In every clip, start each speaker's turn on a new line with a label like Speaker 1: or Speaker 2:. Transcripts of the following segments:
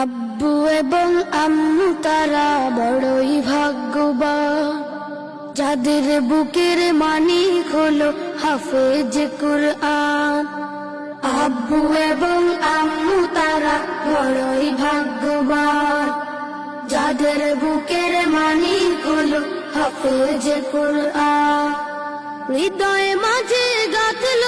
Speaker 1: আব্বু এবং আম্মু তারা বড়ই ভাগ্যবান। যাদের বুকের মানিক হলো হাফেজ কুরআন। আব্বু এবং আম্মু তারা বড়ই ভাগ্যবান। যাদের বুকের মানিক হলো হাফেজ কুরআন। হৃদয় মাঝে গাঁথলো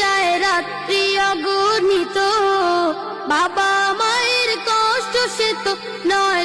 Speaker 1: যায় রাত্রি অগণিত। বাবা মায়ের কষ্ট সে তো নয়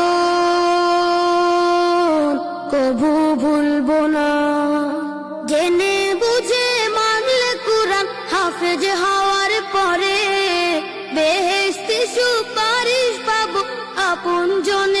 Speaker 1: কবু ভুলবো না। জেনে বুঝে মানলে কুরআন হাফেজ হওয়ার পরে বেহেস্তি সুপারিশ পাবো আপন জনের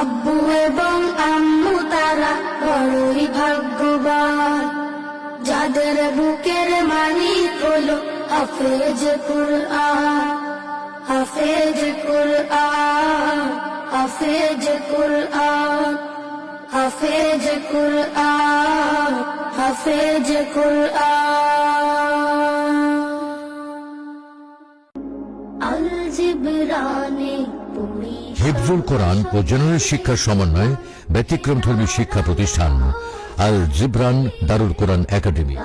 Speaker 1: আব্বু এবং আম্মু তারা বড়ই ভাগ্যবান। যাদের বুকের মালিক হলো হাফেজ কুরআন হাফেজ কুরআন হাফেজ কুরআন হাফেজ কুরআন হাফেজ কুরআন। আল জিবরানে
Speaker 2: হিফজুল কোরআন ও জেনারেল শিক্ষার সমন্বয়ে ব্যতিক্রমধর্মী শিক্ষা প্রতিষ্ঠান আল জিব্রান দারুল কোরআন একাডেমি।